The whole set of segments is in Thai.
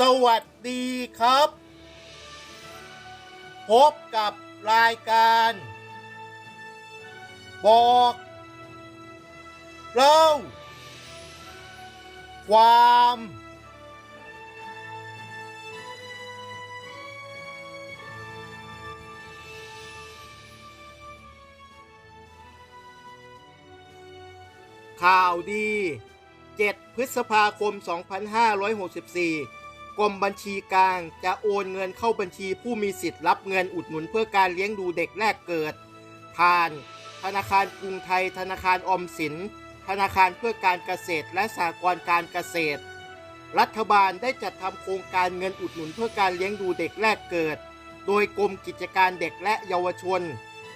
สวัสดีครับ พบกับรายการ บอกเล่าความ ข่าวดี 7 พฤษภาคม 2564 กรมบัญชีกลางจะโอนเงินเข้าบัญชีผู้มีสิทธิ์รับเงินอุดหนุนเพื่อการเลี้ยงดูเด็กแรกเกิด ผ่าน ธนาคารกรุงไทย ธนาคารออมสิน ธนาคารเพื่อการเกษตรและสหกรณ์การเกษตร รัฐบาลได้จัดทำโครงการเงินอุดหนุนเพื่อการเลี้ยงดูเด็กแรกเกิด โดยกรมกิจการเด็กและเยาวชน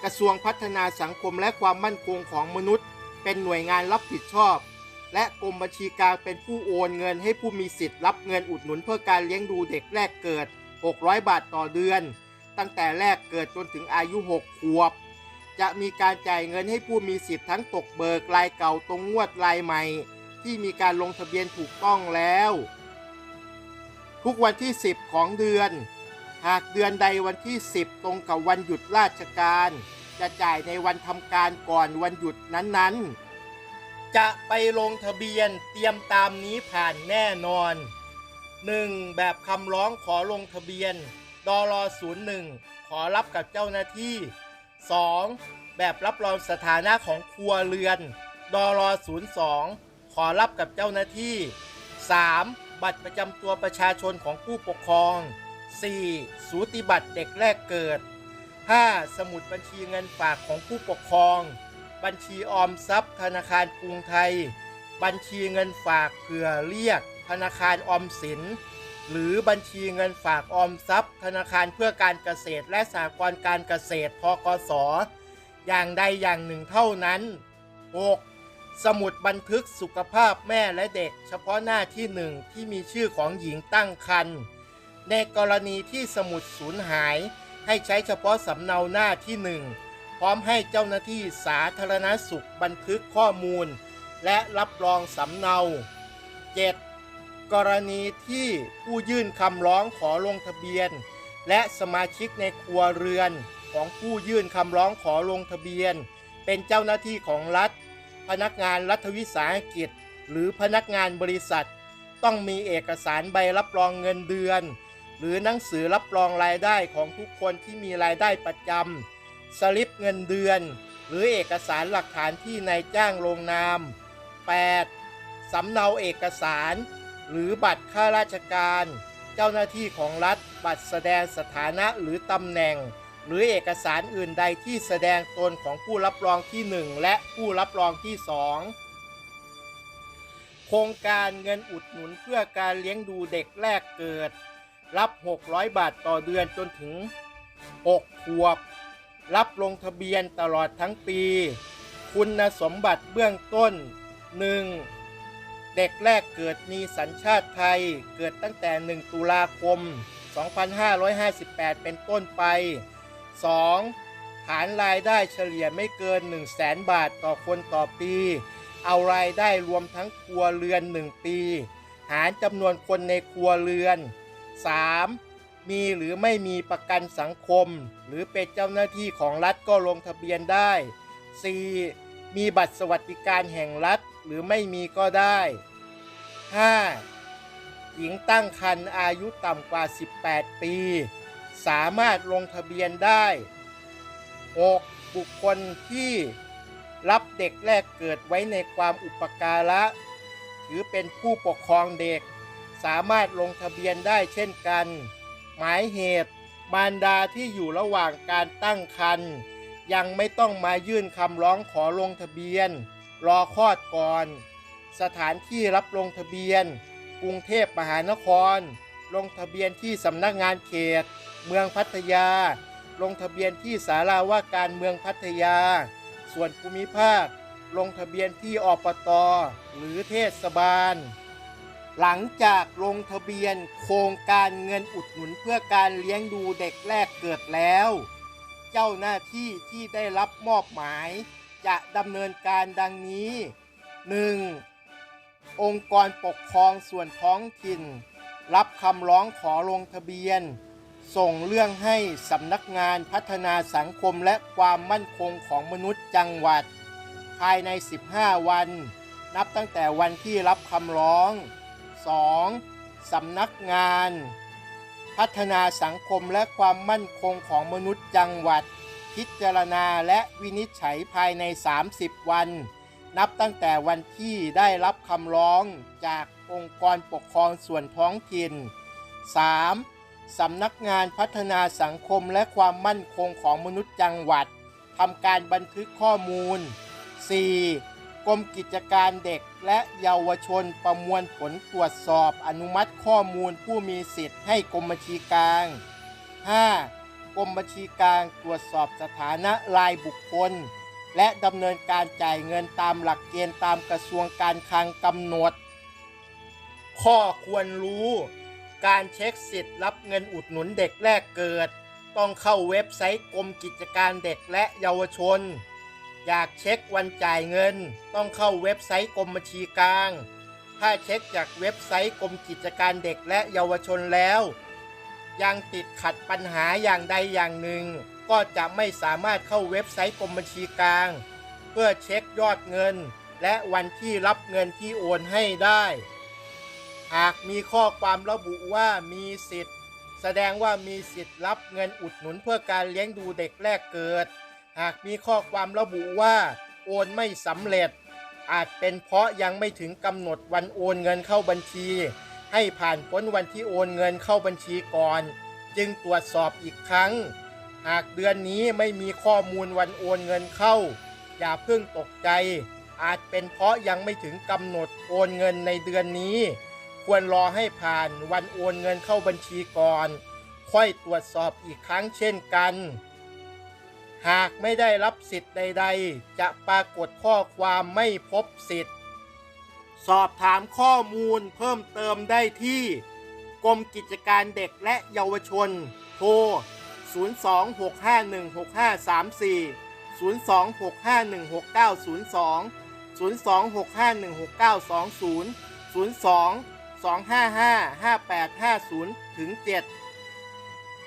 กระทรวงพัฒนาสังคมและความมั่นคงของมนุษย์ เป็นหน่วยงานรับผิดชอบ และกรมบัญชีกลางเป็นผู้โอนเงินให้ผู้มีสิทธิ์รับเงินอุดหนุนเพื่อการเลี้ยงดูเด็กแรกเกิด 600 บาทต่อเดือน ตั้งแต่แรกเกิดจนถึงอายุ 6 ขวบ จะมีการจ่ายเงินให้ผู้มีสิทธิ์ทั้งตกเบิกรายเก่าตรงงวดรายใหม่ ที่มีการลงทะเบียนถูกต้องแล้ว ทุกวันที่ 10 ของเดือน หากเดือนใดวันที่ 10 ตรงกับวันหยุดราชการ จะจ่ายในวันทำการก่อนวันหยุดนั้นๆ จะไปลงทะเบียนเตรียมตามนี้ผ่านแน่นอน 1. แบบคำร้องขอลงทะเบียนดล01 ขอรับกับเจ้าหน้าที่ 2. แบบรับรองสถานะของครัวเรือนดล02 ขอรับกับเจ้าหน้าที่ 3. บัตรประจำตัวประชาชนของผู้ปกครอง 4. สูติบัตรเด็กแรกเกิด 5. สมุดบัญชีเงินฝากของผู้ปกครอง บัญชีออมทรัพย์ ธนาคารกรุงไทย บัญชีเงินฝากเผื่อเรียก ธนาคารออมสิน หรือบัญชีเงินฝากออมทรัพย์ ธนาคารเพื่อการเกษตร และสหกรณ์การเกษตรทกสอย่างใดอย่างหนึ่งเท่านั้น 6. สมุดบันทึกสุขภาพแม่และเด็ก เฉพาะหน้าที่หนึ่งที่มีชื่อของหญิงตั้งครรภ์ในกรณีที่สมุดสูญหาย ให้ใช้เฉพาะสำเนาหน้าที่หนึ่ง พร้อมให้เจ้าหน้าที่สาธารณสุขบันทึกข้อมูล และรับรองสำเนา 7. กรณีที่ผู้ยื่นคำร้องขอลงทะเบียน และสมาชิกในครัวเรือนของผู้ยื่นคำร้องขอลงทะเบียน เป็นเจ้าหน้าที่ของรัฐ พนักงานรัฐวิสาหกิจ หรือพนักงานบริษัท ต้องมีเอกสารใบรับรองเงินเดือน หรือหนังสือรับรองรายได้ของทุกคนที่มีรายได้ประจำ สลิปเงินเดือน หรือเอกสารหลักฐานที่นายจ้างลงนาม 8. สำเนาเอกสาร หรือบัตรข้าราชการ เจ้าหน้าที่ของรัฐ บัตรแสดงสถานะหรือตำแหน่ง หรือเอกสารอื่นใดที่แสดงตนของผู้รับรองที่ 1 และผู้รับรองที่ 2 โครงการเงินอุดหนุนเพื่อการเลี้ยงดูเด็กแรกเกิด รับ 600 บาทต่อเดือนจนถึง 6 ขวบ รับลงทะเบียนตลอดทั้งปี คุณสมบัติเบื้องต้น 1. เด็กแรกเกิดมีสัญชาติไทย เกิดตั้งแต่ 1 ตุลาคม 2558 เป็นต้นไป 2. ฐานรายได้เฉลี่ยไม่เกิน 1 0 0 0 0แบาทต่อคนต่อปี เอารายได้รวมทั้งครัวเรือน 1 ปี หารจำนวนคนในครัวเรือน 3. มีหรือไม่มีประกันสังคม หรือเป็นเจ้าหน้าที่ของรัฐก็ลงทะเบียนได้ 4. มีบัตรสวัสดิการแห่งรัฐหรือไม่มีก็ได้ 5. หญิงตั้งครรภ์อายุต่ำกว่า 18 ปี สามารถลงทะเบียนได้ 6. บุคคลที่รับเด็กแรกเกิดไว้ในความอุปการะถือเป็นผู้ปกครองเด็ก สามารถลงทะเบียนได้เช่นกัน หมายเหตุ มารดาที่อยู่ระหว่างการตั้งครรภ์ยังไม่ต้องมายื่นคำร้องขอลงทะเบียน รอคลอดก่อน สถานที่รับลงทะเบียน กรุงเทพมหานคร ลงทะเบียนที่สำนักงานเขต เมืองพัทยา ลงทะเบียนที่สาราว่าการเมืองพัทยา ส่วนภูมิภาค ลงทะเบียนที่อปต หรือเทศบาล หลังจากลงทะเบียนโครงการเงินอุดหนุนเพื่อการเลี้ยงดูเด็กแรกเกิดแล้ว เจ้าหน้าที่ที่ได้รับมอบหมาย จะดำเนินการดังนี้ 1. องค์กรปกครองส่วนท้องถิ่น รับคำร้องขอลงทะเบียน ส่งเรื่องให้สำนักงานพัฒนาสังคมและความมั่นคงของมนุษย์จังหวัด ภายใน 15 วัน นับตั้งแต่วันที่รับคำร้อง 2. สำนักงาน พัฒนาสังคมและความมั่นคงของมนุษย์จังหวัด พิจารณาและวินิจฉัยภายใน 30 วัน นับตั้งแต่วันที่ได้รับคำร้องจากองค์กรปกครองส่วนท้องถิ่น 3. สำนักงานพัฒนาสังคมและความมั่นคงของมนุษย์จังหวัดทำการบันทึกข้อมูล 4. กรมกิจการเด็กและเยาวชนประมวลผลตรวจสอบอนุมัติข้อมูลผู้มีสิทธิ์ให้กรมบัญชีกลาง 5. กรมบัญชีกลางตรวจสอบสถานะรายบุคคล และดำเนินการจ่ายเงินตามหลักเกณฑ์ตามกระทรวงการคลังกำหนด ข้อควรรู้ การเช็คสิทธิ์รับเงินอุดหนุนเด็กแรกเกิด ต้องเข้าเว็บไซต์กรมกิจการเด็กและเยาวชน อยากเช็ควันจ่ายเงิน ต้องเข้าเว็บไซต์กรมบัญชีกลาง ถ้าเช็คจากเว็บไซต์กรมกิจการเด็กและเยาวชนแล้ว ยังติดขัดปัญหาอย่างใดอย่างหนึ่ง ก็จะไม่สามารถเข้าเว็บไซต์กรมบัญชีกลาง เพื่อเช็คยอดเงิน และวันที่รับเงินที่โอนให้ได้ หากมีข้อความระบุว่ามีสิทธิ์ แสดงว่ามีสิทธิ์รับเงินอุดหนุนเพื่อการเลี้ยงดูเด็กแรกเกิด หากมีข้อความระบุว่า โอนไม่สำเร็จ อาจเป็นเพราะยังไม่ถึงกำหนดวันโอนเงินเข้าบัญชี ให้ผ่านพ้นวันที่โอนเงินเข้าบัญชีก่อน จึงตรวจสอบอีกครั้ง หากเดือนนี้ไม่มีข้อมูลวันโอนเงินเข้า อย่าเพิ่งตกใจ อาจเป็นเพราะยังไม่ถึงกำหนดโอนเงินในเดือนนี้ ควรรอให้ผ่านวันโอนเงินเข้าบัญชีก่อน ค่อยตรวจสอบอีกครั้งเช่นกัน หากไม่ได้รับสิทธิ์ใด ๆ จะปรากฏข้อความไม่พบสิทธิ์ สอบถามข้อมูลเพิ่มเติมได้ที่ กรมกิจการเด็กและเยาวชน โทร 026516534 026516902 026516920 02 255 5850ถึง7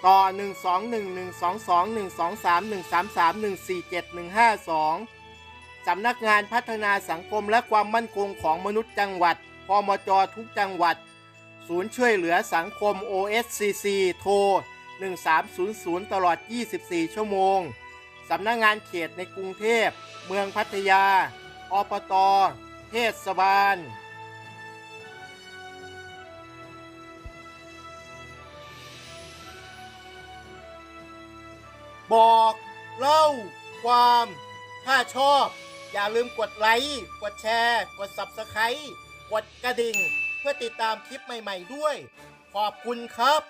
ต่อ 12122313313147152 สำนักงานพัฒนาสังคมและความมั่นคงของมนุษย์จังหวัดพมจทุกจังหวัด ศูนย์ช่วยเหลือสังคม OSCC โทร 1300 ตลอด 24 ชั่วโมง สำนักงานเขตในกรุงเทพ เมืองพัทยา อปต เทศบาล บอกเล่าความ ถ้าชอบ อย่าลืมกดไลค์กดแชร์ กด Subscribe กดกระดิ่ง เพื่อติดตามคลิปใหม่ ๆ ด้วย ขอบคุณครับ